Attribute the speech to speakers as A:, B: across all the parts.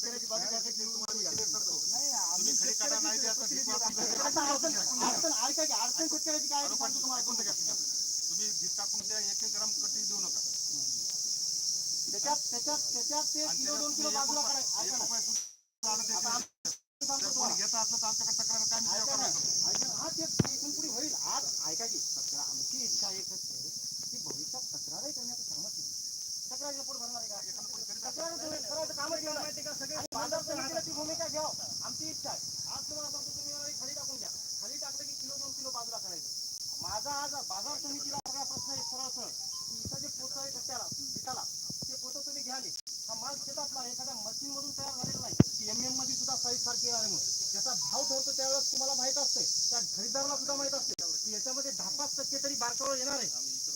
A: तुम्ही
B: तुम्हाला
A: ऐकून तुम्ही टाकून द्या एक एक ग्राम कटी देऊ नका.
B: त्याच्यात त्याच्यात त्याच्यात ते किलो दोन किलो बाजूला
A: करायचं
B: काढायचं ऐका
A: एक
B: ना
A: रुपया सुद्धा आणत
B: आता
A: नाही.
B: आम्ही सांगतो
A: जर कोणी
B: तुम्हाला
A: घेत असलं तर आमच्याकडे तक्रार काय आम्ही
B: ऐका
A: सेवा
B: ना
A: करायचो
B: ऐका ना. हा ते इथून पुढे होईल आज ऐका की सगळं आमची इच्छा एकच आहे की भविष्यात तक्रारही करण्याचं कामच नाही तक्रारीला पोट भरणार आहे का तक्रार करायचं कामच येणार माहिती का सगळे बाजार समितीला हो. आमची इच्छा आहे. आज तुम्हाला सांगतो तुम्ही मला खाली टाकून द्या. खाली टाकलं की किलो दोन किलो बाजूला करायचं. माझा आज बाजार समितीला सगळा प्रश्न आहे सरळ सरळ. की इथं जे पोतं आहे कट्ट्याला पिकाला ते पोतं तुम्ही घ्याले हा माल शेतातला एखाद्या मशीन मधून तयार झालेला नाही. की एम एममध्ये सुद्धा साईज सारखी येणार आहे म्हणून. त्याचा भाव ठरतो त्यावेळेस तुम्हाला माहीत असते त्या खरीदाराला सुद्धा माहीत असते की याच्यामध्ये दहा पाच टक्के तरी बारकावर येणार आहे.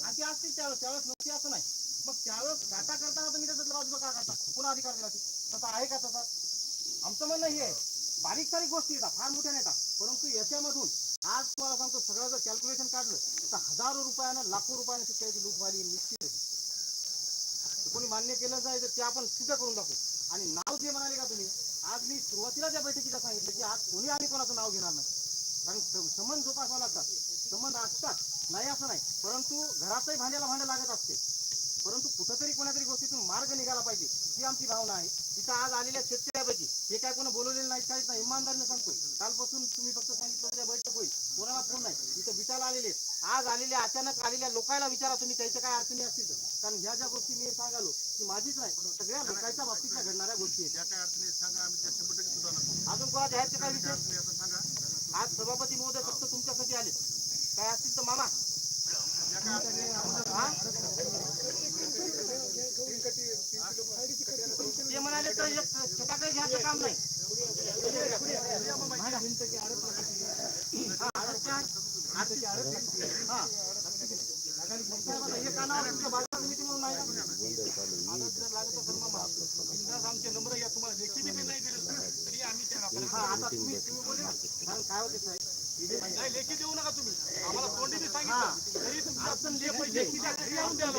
B: आणि ती असते त्यावेळेस त्यावेळेस नक्की असं नाही. मग त्यावेळेस काटा करताना तुम्ही त्याच्यात बाजूला का करता? पुन्हा अधिकार दिला तसा आहे का तसा? आमचं म्हणणं हे बारीक सारीक गोष्टी येतात फार मोठ्या नाही येतात. परंतु याच्यामधून आज तुम्हाला सांगतो सगळं जर कॅल्क्युलेशन काढलं तर हजारो रुपयानं लाखो रुपयानं शेतकऱ्याची लूट व्हायला निश्चित आहे कोणी मान्य केलं नाही तर ते आपण सिद्ध करून दाखवू. आणि नाव जे म्हणाले का तुम्ही आज मी सुरुवातीला त्या बैठकीला सांगितलं की आज कोणी आम्ही कोणाचं नाव घेणार नाही. कारण स- संबंध जोपासावा लागतात. संबंध असतात. नाही असं नाही. परंतु घरातही भांड्याला भांडं लागत असते. परंतु कुठंतरी कोणातरी गोष्टीतून मार्ग निघाला पाहिजे ही आमची भावना आहे. तिथं आज आलेल्या शेतकऱ्यापैकी हे काय कोणी बोलवलेलं नाही काहीच नाही. इमानदारीने सांगतो कालपासून तुम्ही फक्त सांगितलं उद्या बैठक होईल. कोणाला फोन नाही. इथं विचारला आलेले. आज आलेल्या अचानक आलेल्या लोकांना विचारा तुम्ही त्याच्या काय अडचणी असतील तर. कारण ह्या ज्या गोष्टी मी सांगालो की माझीच नाही. सगळ्या लोकांच्या बाबतीतल्या घडणाऱ्या गोष्टी आहेत. अजून कोणाच्या आहेत ते काय
A: सांगा
B: आज सभापती महोदय फक्त तुमच्यासाठी आले काय असतील तर मामा. ते म्हणाले तर एक छटाकडे घ्यायचं काम नाही. हा,
A: लेखी नाही तरी आम्ही
B: आता तुम्ही काय
A: नाही लेखी देऊ नका तुम्ही. आम्हाला तोंडी सांगितलं. तरी तुमची लेखी द्या घरी आणून द्या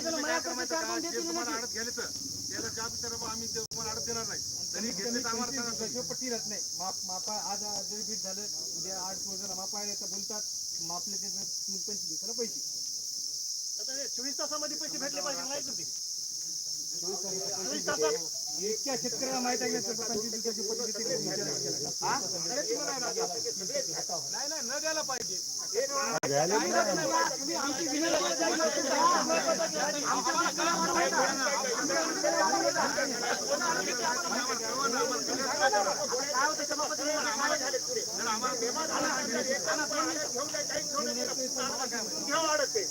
A: देऊ माहिती तर त्याला जबाब विचारा बा, आम्ही तुम्हाला अडत देणार नाही तरी घेतले तर आम्हाला सांगा
C: पट्टी राहत नाही माप मापा आज जरी बीट झालं उद्या आठ दिवसाला मापायला तर बोलतात मापले ते तीन पंचवीस दिवसाला पैसे
B: चोवीस तासामध्ये पैसे भेटले पाहिजे नाही तुम्ही चोवीस तासात
C: इतक्या शेतकऱ्याला माहीत आहे?
B: हा?
A: नाही नाही न द्यायला पाहिजे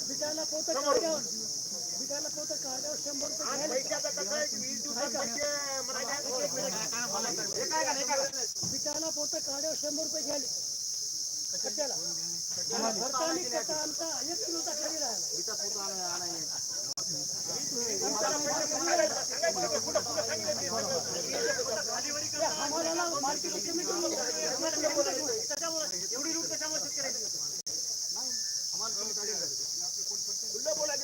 B: तुम्ही
D: पिठाला पोतं काढ्या शंभर रुपये घ्याले कट्ट्याला भरतानी कट्टा आमचा एक किलोचा खाली राहिला. आम्हाला मार्केट कमिटी
B: एवढी लूट कशामुळे शेतकऱ्याची? बोला.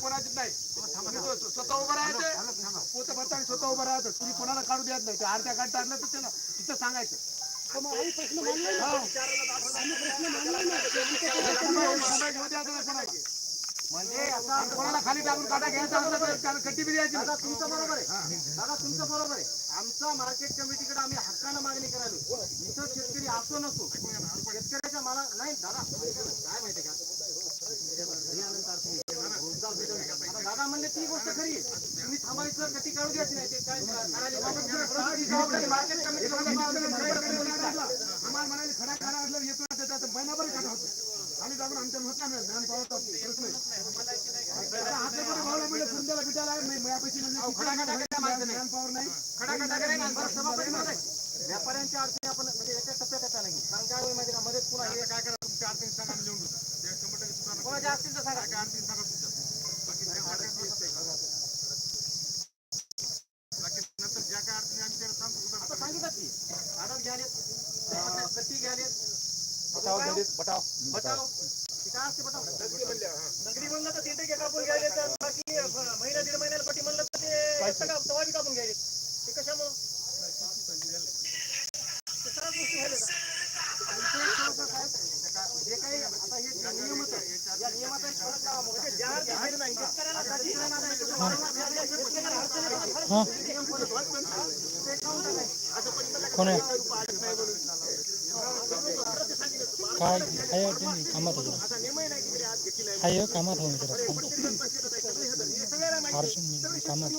A: तुम्ही स्व- स्वतः उभं राहायचं पोतं भरताना स्वतः उभं राहायचं तुम्ही कोणाला काढू देत नाही ते अर्ध्या काढता आणलं तर त्याला तिथं सांगायचं
B: म्हणजे आता
A: कोणाला खाली टाकून काटा घ्यायचा कट्टी बी द्यायची
B: दादा तुमचं बरोबर आहे. दादा तुमचं बरोबर आहे. आमचा मार्केट कमिटीकडे आम्ही हक्कानं मागणी करायलो इथं शेतकरी असो नसो शेतकऱ्याच्या माला नाही दादा काय माहितीये का? दादा म्हणले ती गोष्ट खरी तुम्ही थांबायचं कटी काढू द्यायची नाही ते काय ही
A: आम्हाला म्हणाले खडा खडा असलं येतो त्याचा महिनाभर काटा होतो आम्ही जाऊन आमच्या होत नाही ज्ञान पावता म्हणजे नाही
B: खडा खडा नाही.
A: ज्ञान पावर नाही.
B: खडा खडा नाही, सभापती महोदय, व्यापाऱ्यांच्या अडचणी आपण म्हणजे एका टप्प्यात टप्प्याने घेऊ. कारण काय होईल माहिती का मध्ये पुन्हा हे
A: काय करा तुमच्या अडचणी सांगा लिहून
B: कोणाच्या सांगा?
A: काय अडचणी सांगा तुमच्या बाकी त्या अडचणी गोष्टी आहे. बाकी नंतर ज्या काय अडचणी आम्ही त्याला सांगतो
B: आता सांगितलं की आडत घ्यालेत कट्टी घ्यालेत
C: बटाव बटाव
B: बटाव काय असते बटाव
D: नगरी म्हणलं तर तीन कापून घ्यायले तर बाकी महिना दीड महिन्याला पटी म्हणलं तर ते एक तवा बी कापून घ्यायले ते कशामुळं ते सगळ्याच गोष्टी व्हायला
B: जे काही आता हे जे नियमच आहे या नियमाचा एक फरक लावा मग.
D: ज्या अर्थी झाले नाही शेतकऱ्याला साठी हो.
E: कोण आहे? काय? आहे अडचण कामात होतो. आहे कामात होऊन जरा अडचण मी कामात.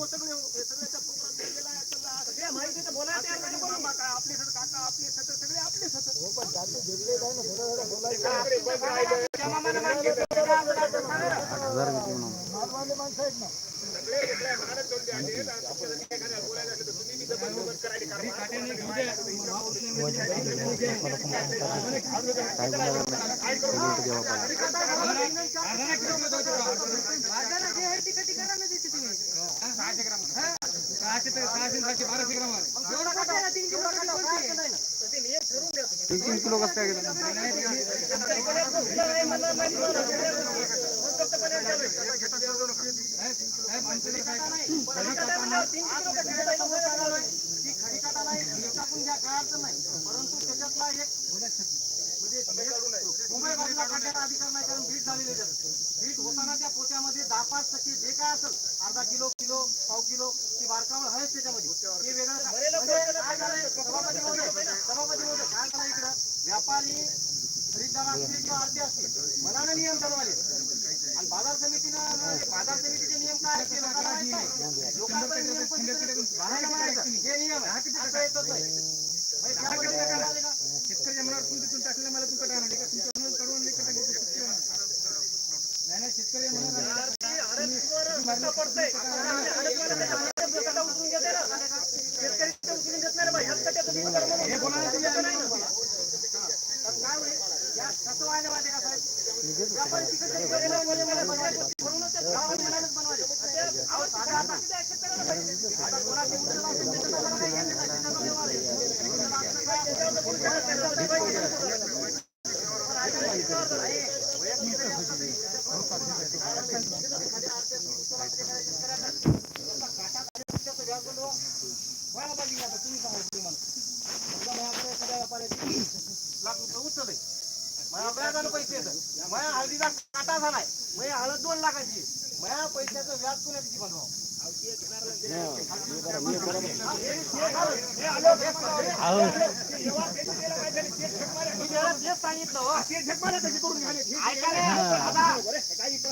D: सगळ्या माहितीचं बोलायला तयार नाही कोणी.
C: सहाशे ते सहाशे सहाशे बाराशे ग्राम आहे. साहेब, आमच्याकडे काय
B: ती खडी काटा नाही हे टाकून घ्या काय अडचण नाही. परंतु त्याच्यातला एक म्हणजे मुंबई बाजूला काढण्याचा अधिकार नाही कारण बीट झालेली. बीट होताना त्या पोत्यामध्ये दहा पाच टक्के जे काय असेल अर्धा किलो किलो पाव किलो ती बारकावळ आहेच त्याच्यामध्ये. ते वेगळं म्हणजे काय झालंय? सभापती महोदय सभापती महोदय काय झालं इकडं? व्यापारी खरीददार असतील किंवा अर्धे असतील मनाने नियम ठरवाले आणि बाजार समितीनं बाजार समितीचे नियम काय आहेत ते लोकांना माहीत नाही. लोकांकडे नियम पण तिकडे बाहेर म्हणायचं. हे नियम आहे. असं येतच नाही. म्हणजे त्यामध्ये काय झालं का?
C: शेतकऱ्याच्या मनावर तुम्ही तिथून टाकलं मला तुमचं टाकणार का तुमच्या मनावर कडवून नाही का टाकायचं? नाही नाही शेतकऱ्या मनावर
D: शेतकरी ते उचलून देत नाही रे बाई. ह्याच कट्ट्याचं बी पत्र म्हणून.
C: हे बोलायला तुम्ही
D: नाही ना.
B: तर काय होईल? या कसं व्हायला माहिती का साहेब? व्यापारी तिकडच्या तिकडे बोलले मला सगळ्या गोष्टी करूनच ते गावाला म्हणायलाच बनवायचे. अहो, साधं आता आता कोणाची मुलं असेल त्याचं कोणाला काही घेणं नाही. त्याचा जो व्यवहार आहे. त्याचं व्याज बंद व्हायला पाहिजे की आता तुम्ही सांगा तुम्ही मला. समजा माझ्याकडे एखाद्या व्यापाऱ्याची लाख रुपये उचलले माझ्या व्याजाला पैसे येतात माझ्या हळदीचा काटा झालाय माझी हळद दोन लाखाची आहे. माझ्या पैशाचं व्याज कुणा किती बनवावं?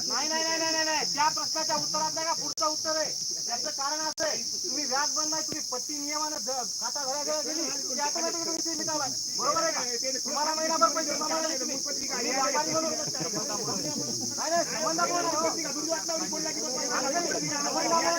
B: नाही नाही नाही नाही नाही त्या प्रश्नाच्या उत्तरात नाही का पुढचं उत्तर आहे त्याचं कारण असं आहे तुम्ही व्याज बंद नाही तुम्ही पट्टी नियमानं खाता घराघरा गेली तुम्ही बरोबर आहे का तुम्हाला महिनाभर पैसे जमा तुम्ही तुम्ही व्यापारी म्हणून नाही नाही